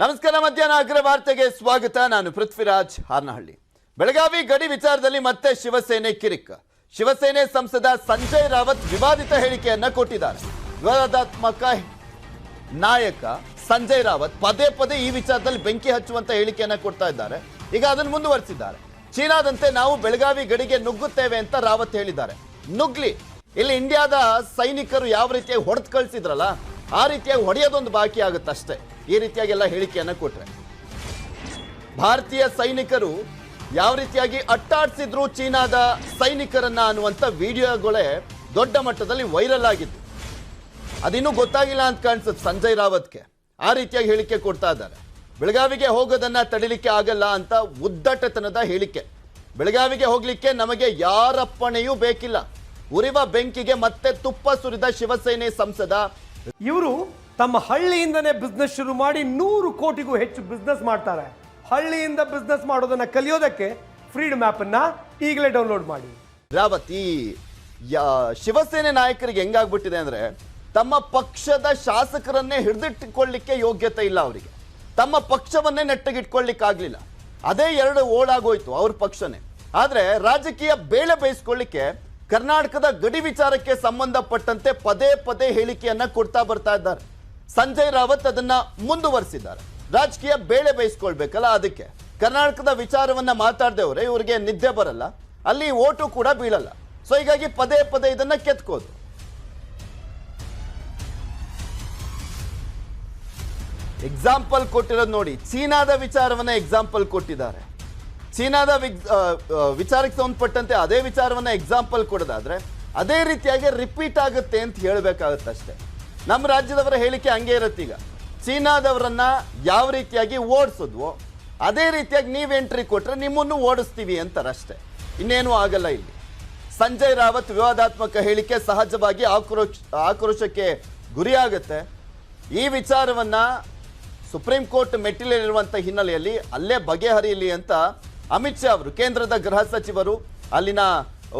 ನಮಸ್ಕಾರ, ಮಧ್ಯಾಹ್ನ ಅಗ್ರ ವಾರ್ತೆಗೆ ಸ್ವಾಗತ. ನಾನು ಪೃಥ್ವಿರಾಜ್ ಹಾರ್ನಹಳ್ಳಿ. ಬೆಳಗಾವಿ ಗಡಿ ವಿಚಾರದಲ್ಲಿ ಮತ್ತೆ ಶಿವಸೇನೆ ಕಿರಿಕ್. ಶಿವಸೇನೆ ಸಂಸದ ಸಂಜಯ್ ರಾವತ್ ವಿವಾದಿತ ಹೇಳಿಕೆಯನ್ನ ಕೊಟ್ಟಿದ್ದಾರೆ. ವಿವಾದಾತ್ಮಕ ನಾಯಕ ಸಂಜಯ್ ರಾವತ್ ಪದೇ ಪದೇ ಈ ವಿಚಾರದಲ್ಲಿ ಬೆಂಕಿ ಹಚ್ಚುವಂತ ಹೇಳಿಕೆಯನ್ನ ಕೊಡ್ತಾ ಇದ್ದಾರೆ. ಈಗ ಅದನ್ನು ಮುಂದುವರಿಸಿದ್ದಾರೆ. ಚೀನಾದಂತೆ ನಾವು ಬೆಳಗಾವಿ ಗಡಿಗೆ ನುಗ್ಗುತ್ತೇವೆ ಅಂತ ರಾವತ್ ಹೇಳಿದ್ದಾರೆ. ನುಗ್ಲಿ, ಇಲ್ಲಿ ಇಂಡಿಯಾದ ಸೈನಿಕರು ಯಾವ ರೀತಿಯಾಗಿ ಹೊಡೆದು ಕಳಿಸಿದ್ರಲ್ಲ, ಆ ರೀತಿಯಾಗಿ ಹೊಡೆಯೋದೊಂದು ಬಾಕಿ ಆಗುತ್ತೆ ಅಷ್ಟೇ ಈ ರೀತಿಯಾಗೆಲ್ಲ ಹೇಳಿಕೆಯನ್ನ ಕೊಟ್ರೆ. ಭಾರತೀಯ ಸೈನಿಕರು ಯಾವ ರೀತಿಯಾಗಿ ಅಟ್ಟಾಡ್ಸಿದ್ರು ಚೀನಾದ ಸೈನಿಕರನ್ನ ಅನ್ನುವಂಥ ವಿಡಿಯೋಗಳೇ ದೊಡ್ಡ ಮಟ್ಟದಲ್ಲಿ ವೈರಲ್ ಆಗಿತ್ತು. ಅದಿನ್ನೂ ಗೊತ್ತಾಗಿಲ್ಲ ಅಂತ ಕಾಣಿಸುತ್ತೆ ಸಂಜಯ್ ರಾವತ್ಗೆ. ಆ ರೀತಿಯಾಗಿ ಹೇಳಿಕೆ ಕೊಡ್ತಾ ಇದ್ದಾರೆ. ಬೆಳಗಾವಿಗೆ ಹೋಗೋದನ್ನ ತಡಿಲಿಕ್ಕೆ ಆಗಲ್ಲ ಅಂತ ಉದ್ದಟತನದ ಹೇಳಿಕೆ. ಬೆಳಗಾವಿಗೆ ಹೋಗ್ಲಿಕ್ಕೆ ನಮಗೆ ಯಾರಪ್ಪಣೆಯೂ ಬೇಕಿಲ್ಲ. ಉರಿವ ಬೆಂಕಿಗೆ ಮತ್ತೆ ತುಪ್ಪ ಸುರಿದ ಶಿವಸೇನೆ ಸಂಸದ ಇವರು ತಮ್ಮ ಹಳ್ಳಿಯಿಂದನೇ ಬಿಸ್ನೆಸ್ ಶುರು ಮಾಡಿ ನೂರು ಕೋಟಿಗೂ ಹೆಚ್ಚು ಬಿಸ್ನೆಸ್ ಮಾಡ್ತಾರೆ. ಹಳ್ಳಿಯಿಂದ ಬಿಸ್ನೆಸ್ ಮಾಡೋದನ್ನ ಕಲಿಯೋದಕ್ಕೆ ಫ್ರೀಡಮ್ ಆ್ಯಪ್ ಅನ್ನ ಈಗಲೇ ಡೌನ್ಲೋಡ್ ಮಾಡಿ. ರಾವತಿ ಶಿವಸೇನೆ ನಾಯಕರಿಗೆ ಹೆಂಗಾಗ್ಬಿಟ್ಟಿದೆ ಅಂದ್ರೆ ತಮ್ಮ ಪಕ್ಷದ ಶಾಸಕರನ್ನೇ ಹಿಡಿದಿಟ್ಟುಕೊಳ್ಳಿಕ್ಕೆ ಯೋಗ್ಯತೆ ಇಲ್ಲ ಅವರಿಗೆ. ತಮ್ಮ ಪಕ್ಷವನ್ನೇ ನೆಟ್ಟಗಿಟ್ಕೊಳ್ಳಿಕ್ಕಾಗ್ಲಿಲ್ಲ. ಅದೇ ಎರಡು ಓಡಾಗೋಯ್ತು ಅವ್ರ ಪಕ್ಷನೇ. ಆದ್ರೆ ರಾಜಕೀಯ ಬೇಳೆ ಬೇಯಿಸ್ಕೊಳ್ಳಿಕ್ಕೆ ಕರ್ನಾಟಕದ ಗಡಿ ವಿಚಾರಕ್ಕೆ ಸಂಬಂಧಪಟ್ಟಂತೆ ಪದೇ ಪದೇ ಹೇಳಿಕೆಯನ್ನ ಕೊಡ್ತಾ ಬರ್ತಾ ಇದ್ದಾರೆ. ಸಂಜಯ್ ರಾವತ್ ಅದನ್ನ ಮುಂದುವರಿಸಿದ್ದಾರೆ. ರಾಜಕೀಯ ಬೇಳೆ ಬೇಯಿಸ್ಕೊಳ್ಬೇಕಲ್ಲ ಅದಕ್ಕೆ. ಕರ್ನಾಟಕದ ವಿಚಾರವನ್ನ ಮಾತಾಡ್ದೇವ್ರೆ, ಇವರಿಗೆ ನಿದ್ದೆ ಬರಲ್ಲ. ಅಲ್ಲಿ ಓಟು ಕೂಡ ಬೀಳಲ್ಲ. ಸೊ ಹೀಗಾಗಿ ಪದೇ ಪದೇ ಇದನ್ನ ಕೆತ್ಕೋದು. ಎಕ್ಸಾಂಪಲ್ ಕೊಟ್ಟಿರೋದು ನೋಡಿ, ಚೀನಾದ ವಿಚಾರವನ್ನ ಎಕ್ಸಾಂಪಲ್ ಕೊಟ್ಟಿದ್ದಾರೆ. ಚೀನಾದ ವಿಚಾರಕ್ಕೆ ಸಂಬಂಧಪಟ್ಟಂತೆ ಅದೇ ವಿಚಾರವನ್ನ ಎಕ್ಸಾಂಪಲ್ ಕೊಡೋದಾದ್ರೆ, ಅದೇ ರೀತಿಯಾಗಿ ರಿಪೀಟ್ ಆಗುತ್ತೆ ಅಂತ ಹೇಳಬೇಕಾಗತ್ತಷ್ಟೇ. ನಮ್ಮ ರಾಜ್ಯದವರ ಹೇಳಿಕೆ ಹಂಗೆ ಇರುತ್ತೆ ಈಗ. ಚೀನಾದವರನ್ನ ಯಾವ ರೀತಿಯಾಗಿ ಓಡಿಸಿದ್ವೋ, ಅದೇ ರೀತಿಯಾಗಿ ನೀವು ಎಂಟ್ರಿ ಕೊಟ್ಟರೆ ನಿಮ್ಮನ್ನು ಓಡಿಸ್ತೀವಿ ಅಂತಾರಷ್ಟೇ. ಇನ್ನೇನು ಆಗಲ್ಲ ಇಲ್ಲಿ. ಸಂಜಯ್ ರಾವತ್ ವಿವಾದಾತ್ಮಕ ಹೇಳಿಕೆ ಸಹಜವಾಗಿ ಆಕ್ರೋಶ, ಆಕ್ರೋಶಕ್ಕೆ ಗುರಿಯಾಗುತ್ತೆ. ಈ ವಿಚಾರವನ್ನು ಸುಪ್ರೀಂ ಕೋರ್ಟ್ ಮೆಟ್ಟಿಲಿರುವಂಥ ಹಿನ್ನೆಲೆಯಲ್ಲಿ ಅಲ್ಲೇ ಬಗೆಹರಿಯಲಿ ಅಂತ ಅಮಿತ್ ಶಾ ಅವರು, ಕೇಂದ್ರದ ಗೃಹ ಸಚಿವರು, ಅಲ್ಲಿನ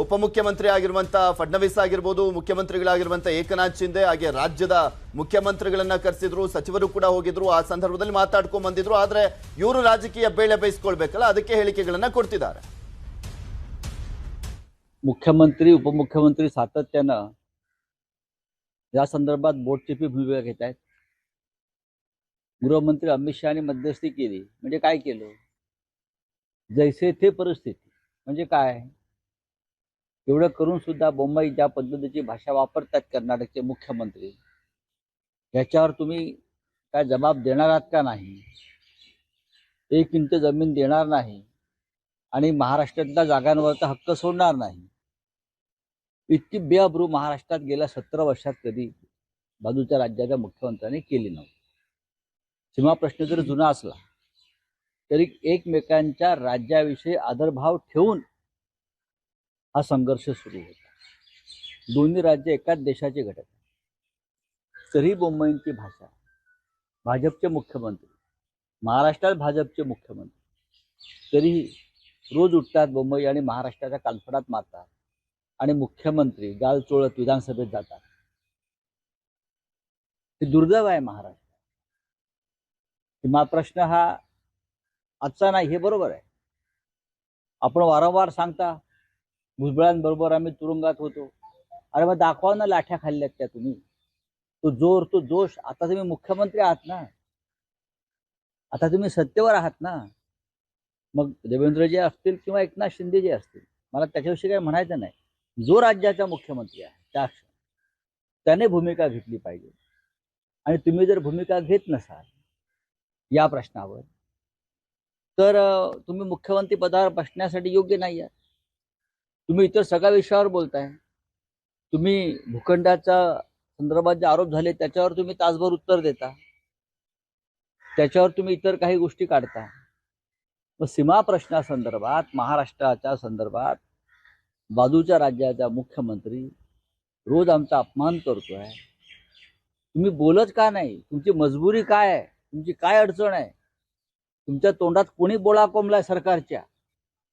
ಉಪಮುಖ್ಯಮಂತ್ರಿ ಆಗಿರುವಂತ ಫಡ್ನವೀಸ್ ಆಗಿರ್ಬೋದು ಮುಖ್ಯಮಂತ್ರಿಗಳಾಗಿರುವಂತ ಏಕನಾಥ್ ಶಿಂದೆ ಹಾಗೆ ರಾಜ್ಯದ ಮುಖ್ಯಮಂತ್ರಿಗಳನ್ನ ಕರೆಸಿದ್ರು ಸಚಿವರು ಕೂಡ ಹೋಗಿದ್ರು ಆ ಸಂದರ್ಭದಲ್ಲಿ ಮಾತಾಡ್ಕೊಂಡ್ ಬಂದಿದ್ರು ಆದ್ರೆ ಇವರು ರಾಜಕೀಯ ಬೇಳೆ ಬೇಯಿಸ್ಕೊಳ್ಬೇಕಲ್ಲ ಅದಕ್ಕೆ ಹೇಳಿಕೆಗಳನ್ನ ಕೊಡ್ತಿದ್ದಾರೆ मुख्यमंत्री उपमुख्यमंत्री सातत्यानं या संदर्भात बोटचेपी भूमिका घेत आहेत गृहमंत्री अमित शहाने मध्यस्थी केली म्हणजे काय केलं जैसे ते परिस्थिती म्हणजे काय एवढं करून सुद्धा मुंबई ज्या पद्धतीची भाषा वापरतात कर्नाटकचे मुख्यमंत्री याच्यावर तुम्ही काय जबाब देणार आहात का नाही? एक इंच जमीन देणार नाही आणि महाराष्ट्रातल्या जागांवरचा हक्क सोडणार नाही. इतकी बेअब्रू महाराष्ट्रात गेल्या सतरा वर्षात कधी बाजूच्या राज्याच्या मुख्यमंत्र्यांनी केली नव्हती. सीमा प्रश्न जर जुना असला तरी एकमेकांच्या राज्याविषयी आदरभाव ठेवून हा संघर्ष सुरू होता. दोन्ही राज्य एकाच देशाचे घटक तरी बोंबईंची भाषा भाजपचे मुख्यमंत्री महाराष्ट्रात भाजपचे मुख्यमंत्री तरीही रोज उठतात मुंबई आणि महाराष्ट्राच्या कानफडात मारतात आणि मुख्यमंत्री गाल चोळत विधानसभेत जातात. हे दुर्दैव आहे महाराष्ट्र. किंवा प्रश्न हा आजचा नाही हे बरोबर आहे. आपण वारंवार सांगता भुजबळांबरोबर आम्ही तुरुंगात होतो. अरे मग दाखवा ना लाठ्या खाल्ल्यात त्या तुम्ही. तो जोर तो जोश. आता तुम्ही मुख्यमंत्री आहात ना. आता तुम्ही सत्तेवर आहात ना. मग देवेंद्रजी असतील किंवा एकनाथ शिंदे जे असतील मला त्याच्याविषयी काही म्हणायचं नाही. जो राज्याचा मुख्यमंत्री आहे त्या त्याने भूमिका घेतली पाहिजे. आणि तुम्ही जर भूमिका घेत नसाल या प्रश्नावर तर तुम्ही मुख्यमंत्री पदावर बसण्यासाठी योग्य नाही आहात तुम्ही इतर सगळ्या विषयावर बोलताय. तुम्ही भूखंडाचा संदर्भात जे आरोप झाले त्याच्यावर तुम्ही तासभर उत्तर देता. त्याच्यावर तुम्ही इतर काही गोष्टी काढता. मग सीमा प्रश्नासंदर्भात महाराष्ट्राच्या संदर्भात बाजूच्या राज्याचा मुख्यमंत्री रोज आमचा अपमान करतोय. तुम्ही बोलत का नाही? तुमची मजबुरी काय आहे? तुमची काय अडचण आहे? तुमच्या तोंडात कोणी बोळा कोंबलाय सरकारच्या?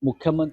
मुख्यमंत्री